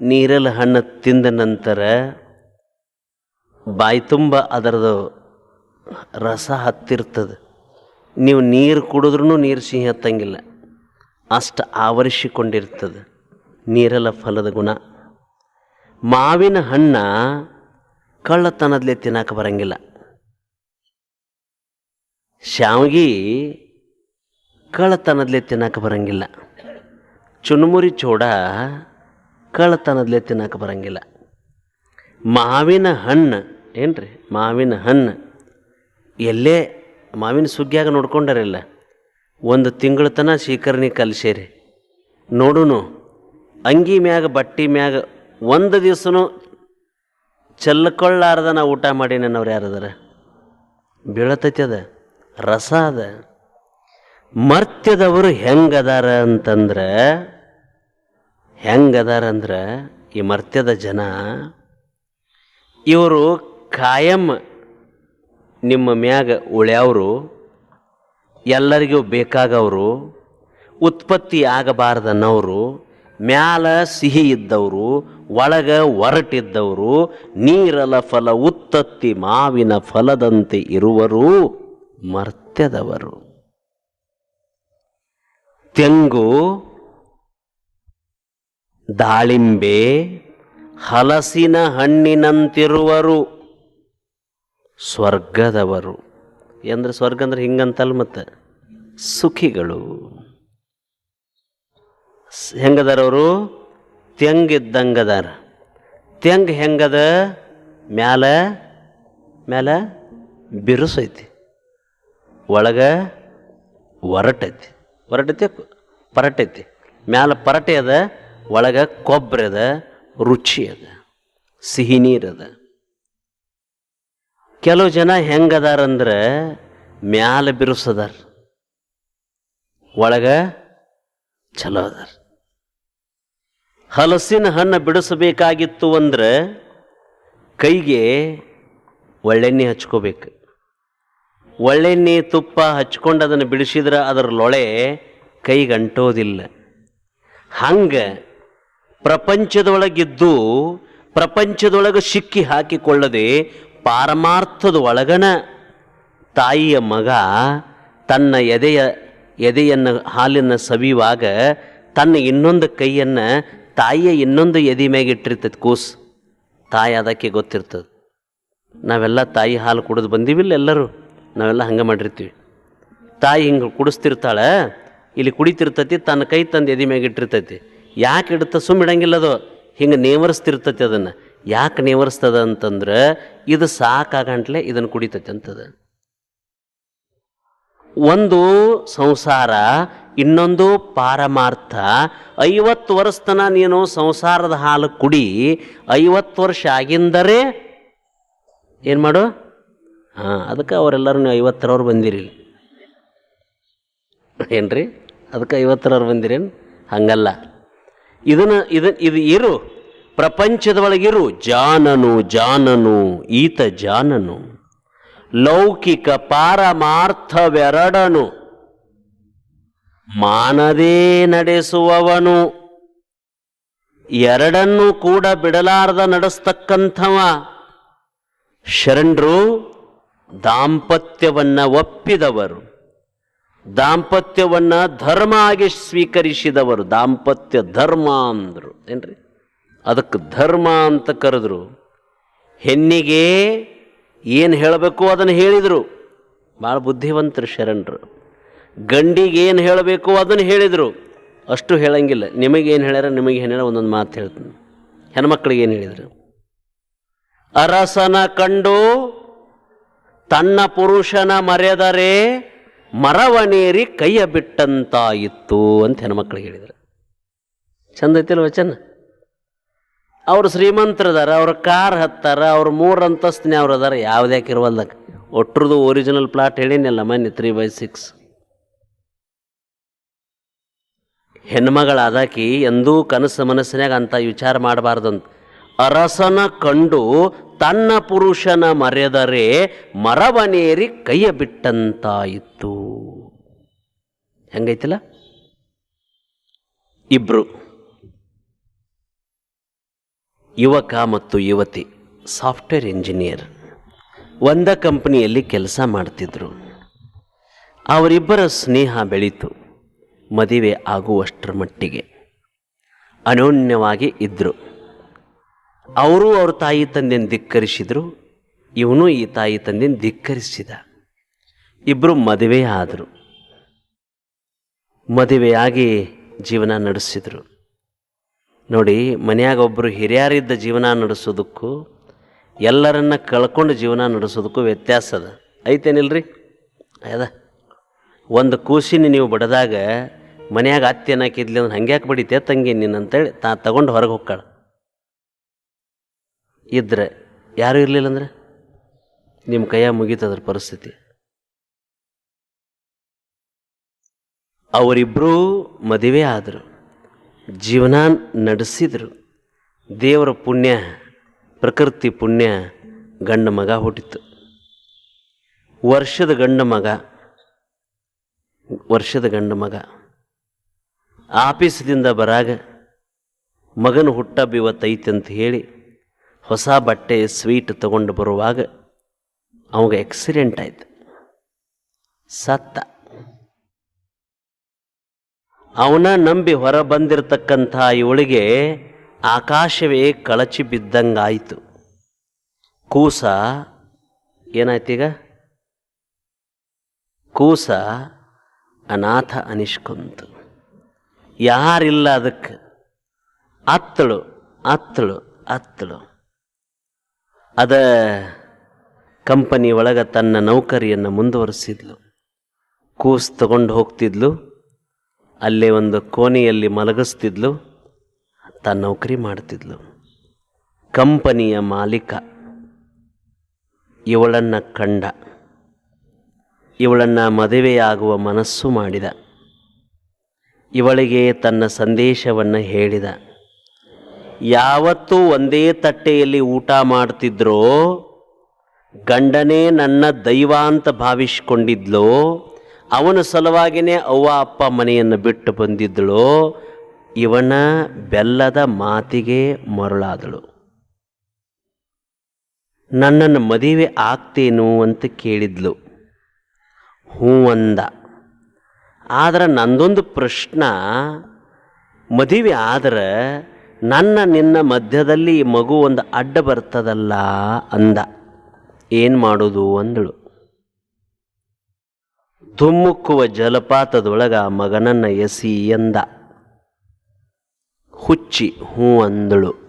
ನೀರಲ್ಲಿ ಹಣ್ಣು ತಿಂದ ನಂತರ ಬಾಯಿ ತುಂಬ ಅದರದು ರಸ ಹತ್ತಿರ್ತದೆ. ನೀವು ನೀರು ಕುಡಿದ್ರೂ ನೀರು ಸಿಹಿ ಹತ್ತಂಗಿಲ್ಲ. ಅಷ್ಟು ಆವರಿಸಿಕೊಂಡಿರ್ತದೆ ನೀರಲ ಫಲದ ಗುಣ. ಮಾವಿನ ಹಣ್ಣ ಕಳ್ಳತನದಲ್ಲಿ ತಿನ್ನಕ್ಕೆ ಬರಂಗಿಲ್ಲ. ಶಾವ್ಗಿ ಕಳ್ಳತನದಲ್ಲಿ ತಿನ್ನಕ್ಕೆ ಬರಂಗಿಲ್ಲ. ಚುನ್ಮುರಿ ಚೋಡ ಕಳ್ಳತನದ್ಲೆ ತಿನ್ನಕ್ಕೆ ಬರಂಗಿಲ್ಲ. ಮಾವಿನ ಹಣ್ಣು, ಏನ್ರಿ? ಮಾವಿನ ಹಣ್ಣು. ಎಲ್ಲೇ ಮಾವಿನ ಸುಗ್ಗಿಯಾಗ ನೋಡ್ಕೊಂಡಾರಿಲ್ಲ. ಒಂದು ತಿಂಗಳ ತನ ಶೀಕರ್ಣಿ ಕಲಿಸೇರಿ ನೋಡುನು, ಅಂಗಿ ಮ್ಯಾಗ, ಬಟ್ಟಿ ಮ್ಯಾಗ ಒಂದು ದಿವ್ಸನೂ ಚೆಲ್ಲಕೊಳ್ಳಾರ್ದ ನಾ ಊಟ ಮಾಡಿ ನನ್ನವ್ರು ಯಾರದಾರ? ಬೀಳತೈತಿ ಅದ, ರಸ ಅದ. ಮರ್ತ್ಯದವರು ಹೆಂಗದಾರ ಅಂತಂದ್ರೆ ಹೆಂಗದಾರ ಅಂದ್ರೆ ಈ ಮರ್ತ್ಯದ ಜನ, ಇವರು ಕಾಯಂ ನಿಮ್ಮ ಮ್ಯಾಗ ಉಳ್ಯಾವರು, ಎಲ್ಲರಿಗೂ ಬೇಕಾಗವರು, ಉತ್ಪತ್ತಿ ಆಗಬಾರ್ದನ್ನವರು, ಮ್ಯಾಲ ಸಿಹಿ ಇದ್ದವರು, ಒಳಗ ಒರಟಿದ್ದವರು, ನೀರಲ ಫಲ ಉತ್ತತ್ತಿ ಮಾವಿನ ಫಲದಂತೆ ಇರುವರು ಮರ್ತ್ಯದವರು. ತೆಂಗು ದಾಳಿಂಬೆ ಹಲಸಿನ ಹಣ್ಣಿನಂತಿರುವರು. ಸ್ವರ್ಗದವರು. ಎಂದ್ರೆ ಸ್ವರ್ಗ ಅಂದ್ರೆ ಹಿಂಗಂತಲ್ಲ ಮತ್ತೆ? ಸುಖಿಗಳು. ಹೆಂಗದಾರವರು? ತೆಂಗಿದ್ದಂಗದಾರ. ತೆಂಗ್ ಹೆಂಗದ? ಮ್ಯಾಲ? ಮ್ಯಾಲ ಬಿರುಸೈತಿ. ಒಳಗ ಒರಟೈತಿ. ಒರಟೈತಿ? ಪರಟೈತಿ. ಮ್ಯಾಲ ಪರಟೆ ಅದ. ಒಳಗ ಕೊಬ್ಬರಿ ರುಚಿ ಅದ, ಸಿಹಿ ನೀರದ ಕೆಲವು ಜನ ಹೆಂಗದಾರಂದ್ರೆ ಮ್ಯಾಲ ಬಿರುಸದಾರ, ಒಳಗ ಚಲೋ ಅದಾರ. ಹಲಸಿನ ಹಣ್ಣು ಬಿಡಿಸಬೇಕಾಗಿತ್ತು ಅಂದ್ರೆ ಕೈಗೆ ಒಳ್ಳೆಣ್ಣೆ ಹಚ್ಕೋಬೇಕು. ಒಳ್ಳೆಣ್ಣೆ ತುಪ್ಪ ಹಚ್ಕೊಂಡು ಅದನ್ನು ಬಿಡಿಸಿದ್ರೆ ಅದರ ಲೊಳೆ ಕೈಗಂಟೋದಿಲ್ಲ ಹಂಗೆ ಪ್ರಪಂಚದೊಳಗಿದ್ದು ಪ್ರಪಂಚದೊಳಗೆ ಸಿಕ್ಕಿ ಹಾಕಿಕೊಳ್ಳದೆ ಪಾರಮಾರ್ಥದ ಒಳಗನ ತಾಯಿಯ ಮಗ ತನ್ನ ಎದೆಯ, ಎದೆಯನ್ನು ಹಾಲಿನ ಸವಿಯುವಾಗ ತನ್ನ ಇನ್ನೊಂದು ಕೈಯನ್ನು ತಾಯಿಯ ಇನ್ನೊಂದು ಎದೆ ಮ್ಯಾಗ ಇಟ್ಟಿರ್ತೈತೆ ಕೂಸು. ತಾಯಿ ಅದಕ್ಕೆ ಗೊತ್ತಿರ್ತದೆ. ನಾವೆಲ್ಲ ತಾಯಿ ಹಾಲು ಕುಡಿದು ಬಂದೀವಿಲ್ಲ ಎಲ್ಲರೂ. ನಾವೆಲ್ಲ ಹಂಗೆ ಮಾಡಿರ್ತೀವಿ. ತಾಯಿ ಹಿಂಗೆ ಕುಡಿಸ್ತಿರ್ತಾಳೆ, ಇಲ್ಲಿ ಕುಡಿತಿರ್ತೈತಿ, ತನ್ನ ಕೈ ತಂದು ಎದೆ ಮ್ಯಾಗ ಇಟ್ಟಿರ್ತೈತಿ. ಯಾಕೆ ಇಡುತ್ತ ಸುಮ್ಮ ಇಡಂಗಿಲ್ಲ ಅದು? ಹಿಂಗೆ ನೇವರಿಸ್ತಿರ್ತತಿ ಅದನ್ನು. ಯಾಕೆ ನೇವರಿಸ್ತದ ಅಂತಂದ್ರೆ ಇದು ಸಾಕಾಗಂಟ್ಲೆ ಇದನ್ನು ಕುಡಿತತಿ ಅಂತದ. ಒಂದು ಸಂಸಾರ, ಇನ್ನೊಂದು ಪಾರಮಾರ್ಥ. ಐವತ್ತು ವರ್ಷ ತನ ನೀನು ಸಂಸಾರದ ಹಾಲು ಕುಡಿ, ಐವತ್ತು ವರ್ಷ ಆಗಿಂದರೆ ಏನು ಮಾಡು? ಹಾಂ, ಅದಕ್ಕೆ ಅವರೆಲ್ಲರೂ ನೀವು ಐವತ್ತರವ್ರು ಬಂದಿರಿ ಏನು ರೀ ಅದಕ್ಕೆ ಐವತ್ತರವ್ರು ಬಂದಿರೇನು? ಹಂಗಲ್ಲ. ಇದನ್ನು ಇದು ಇದು ಇರು. ಪ್ರಪಂಚದೊಳಗಿರು ಜಾನನು ಜಾನನು, ಈತ ಜಾನನು. ಲೌಕಿಕ ಪಾರಮಾರ್ಥವೆರಡನು. ಮಾನದೇ ನಡೆಸುವವನು. ಎರಡನ್ನೂ ಕೂಡ ಬಿಡಲಾರ್ದ ನಡೆಸ್ತಕ್ಕಂಥವ. ಶರಣರು, ದಾಂಪತ್ಯವನ್ನು ಒಪ್ಪಿದವರು. ದಾಂಪತ್ಯವನ್ನ ಧರ್ಮ ಆಗಿ ಸ್ವೀಕರಿಸಿದವರು, ದಾಂಪತ್ಯ ಧರ್ಮ ಅಂದರು. ಏನ್ರಿ? ಅದಕ್ಕೆ ಧರ್ಮ ಅಂತ ಕರೆದ್ರು. ಹೆಣ್ಣಿಗೆ ಏನು ಹೇಳಬೇಕು ಅದನ್ನು ಹೇಳಿದರು. ಭಾಳ ಬುದ್ಧಿವಂತರು ಶರಣರು. ಗಂಡಿಗೆ ಏನು ಹೇಳಬೇಕು ಅದನ್ನು ಹೇಳಿದರು. ಅಷ್ಟು ಹೇಳಂಗಿಲ್ಲ. ನಿಮಗೇನು ಹೇಳ್ಯಾರ, ನಿಮಗೆ ಏನಾರ ಒಂದೊಂದು ಮಾತು ಹೇಳ್ತೀನಿ. ಹೆಣ್ಮಕ್ಳಿಗೆ ಏನು ಹೇಳಿದರು? ಅರಸನ ಕಂಡು ತನ್ನ ಪುರುಷನ ಮರೆದರೆ ಮರವನೇರಿ ಕೈಯ ಬಿಟ್ಟಂತಾಯಿತ್ತು ಅಂತ ಹೆಣ್ಮಕ್ಳಿಗೆ ಹೇಳಿದರು. ಚಂದ ವಚನ? ಅವರು ಶ್ರೀಮಂತರದಾರ, ಅವ್ರ ಕಾರ್ ಹತ್ತಾರ, ಅವ್ರ ಮೂರು ಅಂತಸ್ತಿನ ಅವ್ರು ಅದಾರ ಯಾವ್ದ್ಯಾಕೆ ಇರುವಲ್ದಕ್ಕೆ? ಒಟ್ಟರದು ಒರಿಜಿನಲ್ ಪ್ಲಾಟ್ ಹೇಳಿನಲ್ಲ ಮನೆ ತ್ರೀ ಬೈ ಸಿಕ್ಸ್ ಹೆಣ್ಮಗಳಾದಾಕಿ ಎಂದೂ ಕನಸು ಮನಸ್ಸಿನಾಗ ಅಂತ ವಿಚಾರ ಮಾಡಬಾರ್ದಂತ. ಅರಸನ ಕಂಡು ತನ್ನ ಪುರುಷನ ಮರೆದರೆ ಮರವನೇರಿ ಕೈಯ ಬಿಟ್ಟಂತಾಯಿತು ಹೆಂಗೈತಿಲ್ಲ? ಇಬ್ರು. ಯುವಕ ಮತ್ತು ಯುವತಿ, ಸಾಫ್ಟ್ವೇರ್ ಇಂಜಿನಿಯರ್. ಒಂದ ಕಂಪನಿಯಲ್ಲಿ ಕೆಲಸ ಮಾಡ್ತಿದ್ರು. ಅವರಿಬ್ಬರ ಸ್ನೇಹ ಬೆಳೀತು, ಮದುವೆ ಆಗುವಷ್ಟರ ಮಟ್ಟಿಗೆ. ಅನೋನ್ಯವಾಗಿ ಇದ್ದರು ಅವರು ಅವ್ರ ತಾಯಿ ತಂದೆಯನ್ನು ಧಿಕ್ಕರಿಸಿದ್ರು, ಇವನು ಈ ತಾಯಿ ತಂದೆಯನ್ನು ಧಿಕ್ಕರಿಸಿದ. ಇಬ್ಬರು ಮದುವೆ ಆದರು. ಮದುವೆಯಾಗಿ ಜೀವನ ನಡೆಸಿದರು. ನೋಡಿ, ಮನೆಯಾಗ ಒಬ್ಬರು ಹಿರಿಯರಿದ್ದ ಜೀವನ ನಡೆಸೋದಕ್ಕೂ, ಎಲ್ಲರನ್ನ ಕಳ್ಕೊಂಡು ಜೀವನ ನಡೆಸೋದಕ್ಕೂ ವ್ಯತ್ಯಾಸ ಅದ. ಐತೇನಿಲ್ರಿ? ಅದ. ಒಂದು ಕೂಸಿನ ನೀವು ಬಡದಾಗ, ಮನೆಯಾಗ ಅತ್ತಿ ಅನ್ನಕಿದ್ಲಿ ಅಂದ್ರೆ ಹಂಗ್ಯಾಕೆ ಬಡಿತೆ ತಂಗಿ ನೀನು ಅಂತೇಳಿ ತಾ ತಗೊಂಡು ಹೊರಗೆ ಹೋಗ್ಕಾಳ. ಇದ್ರೆ ಯಾರೂ ಇರಲಿಲ್ಲ ಅಂದ್ರೆ? ನಿಮ್ಮ ಕೈಯಾಗ ಮುಗೀತದ್ರ ಪರಿಸ್ಥಿತಿ. ಅವರಿಬ್ಬರೂ ಮದುವೆ ಆದರು. ಜೀವನ ನಡೆಸಿದರು. ದೇವರ ಪುಣ್ಯ, ಪ್ರಕೃತಿ ಪುಣ್ಯ ಗಂಡ ಮಗ ಹುಟ್ಟಿತು ವರ್ಷದ ಗಂಡ ಮಗ, ವರ್ಷದ ಗಂಡ ಮಗ. ಆಫೀಸ್ದಿಂದ ಬರಾಗ ಮಗನ ಹುಟ್ಟ ಬಿವತ್ತೈತೆ ಅಂತ ಹೇಳಿ ಹೊಸ ಬಟ್ಟೆ, ಸ್ವೀಟ್ ತಗೊಂಡು ಬರುವಾಗ ಅವಾಗ ಆಕ್ಸಿಡೆಂಟ್ ಆಯ್ತು. ಸತ್ತ. ಅವನ ನಂಬಿ ಹೊರ ಬಂದಿರತಕ್ಕಂಥ ಇವಳಿಗೆ ಆಕಾಶವೇ ಕಳಚಿ ಬಿದ್ದಂಗಾಯಿತು. ಕೂಸ ಏನಾಯ್ತೀಗ ಕೂಸ ಅನಾಥ ಅನಿಸ್ಕೊಂತು. ಯಾರಿಲ್ಲ ಅದಕ್ಕೆ? ಅತ್ತಳು ಅತ್ತಳು ಅತ್ತಳು. ಅದ ಕಂಪನಿ ಒಳಗೆ ತನ್ನ ನೌಕರಿಯನ್ನು ಮುಂದುವರಿಸಿದ್ಲು. ಕೂಸ್ ತಗೊಂಡು ಹೋಗ್ತಿದ್ಲು. ಅಲ್ಲೇ ಒಂದು ಕೋಣೆಯಲ್ಲಿ ಮಲಗಿಸ್ತಿದ್ಲು, ತನ್ನ ನೌಕರಿ ಮಾಡ್ತಿದ್ಲು. ಕಂಪನಿಯ ಮಾಲೀಕ, ಇವಳನ್ನು ಕಂಡ. ಇವಳನ್ನು ಮದುವೆಯಾಗುವ ಮನಸ್ಸು ಮಾಡಿದ. ಇವಳಿಗೆ ತನ್ನ ಸಂದೇಶವನ್ನು ಹೇಳಿದ. ಯಾವತ್ತೂ ಒಂದೇ ತಟ್ಟೆಯಲ್ಲಿ ಊಟ ಮಾಡ್ತಿದ್ರೋ, ಗಂಡನೇ ನನ್ನ ದೈವಾಂತ ಭಾವಿಸ್ಕೊಂಡಿದ್ಲೋ ಅವನ ಸಲುವಾಗಿನೇ ಅವ್ವ ಅಪ್ಪ ಮನೆಯನ್ನು ಬಿಟ್ಟು ಬಂದಿದ್ದಳು. ಇವನ ಬೆಲ್ಲದ ಮಾತಿಗೆ ಮರಳಾದಳು. ನನ್ನನ್ನು ಮದುವೆ ಆಗ್ತೇನು ಅಂತ ಕೇಳಿದ್ಲು. ಹ್ಞೂ ಅಂದ. ಆದ್ರೆ ನಂದೊಂದು ಪ್ರಶ್ನ. ಮದುವೆ ಆದ್ರೆ ನನ್ನ ನಿನ್ನ ಮಧ್ಯದಲ್ಲಿ ಈ ಮಗು ಒಂದು ಅಡ್ಡ ಬರ್ತದಲ್ಲ ಅಂದ. ಏನು ಮಾಡೋದು ಅಂದಳು. ಧುಮ್ಮುಕ್ಕುವ ಜಲಪಾತದೊಳಗ ಮಗನನ್ನ ಎಸಿ ಎಂದ. ಹುಚ್ಚಿ ಹೂ ಅಂದಳು